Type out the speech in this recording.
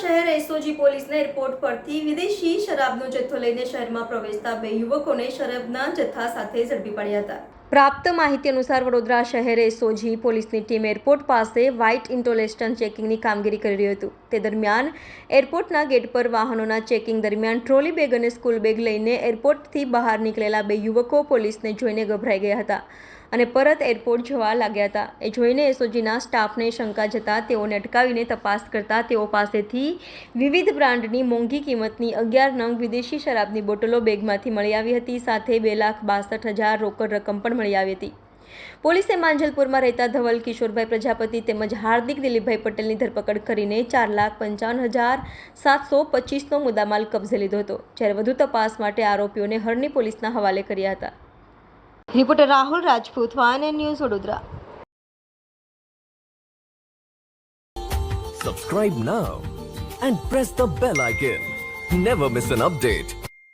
શહેર એસઓજી પોલીસને એરપોર્ટ પરથી વિદેશી શરાબનો જથ્થો લઈને શહેરમાં પ્રવેશતા બે યુવકોને શરાબના જથ્થા સાથે ઝડપી પડ્યા હતા. પ્રાપ્ત માહિતી અનુસાર વડોદરા શહેર એસઓજી પોલીસની ટીમ એરપોર્ટ પાસે વ્હાઇટ ઇન્ટોલેસ્ટન ચેકિંગની કામગીરી કરી રહ્યું હતું. તે દરમિયાન એરપોર્ટના ગેટ પર વાહનોના ચેકિંગ દરમિયાન ટ્રોલી બેગ અને સ્કૂલ બેગ લઈને એરપોર્ટથી બહાર નીકળેલા બે યુવકો પોલીસને જોઈને ગભરાઈ ગયા હતા અને પરત એરપોર્ટ જવા લાગ્યા હતા. એ જોઈને એસઓજીના સ્ટાફને શંકા જતા તેઓને અટકાવીને તપાસ કરતા તેઓ પાસેથી વિવિધ બ્રાન્ડની મોંઘી કિંમતની અગિયાર નંગ વિદેશી શરાબની બોટલો બેગમાંથી મળી આવી હતી. સાથે બે લાખ બાસઠ હજાર રોકડ રકમ પણ મળી આવી હતી પોલીસે માંજલપુરમાં રહેતા ધવલ કિશોરભાઈ પ્રજાપતિ તેમજ હાર્દિક દિલીપભાઈ પટેલની ધરપકડ કરીને ચાર લાખ પંચાવન હજાર સાતસો પચીસનો મુદ્દામાલ કબજે લીધો હતો જ્યારે વધુ તપાસ માટે આરોપીઓને હરની પોલીસના હવાલે કર્યા હતા reporter Rahul Rajput one news Vadodara Subscribe now and press the bell icon. Never miss an update.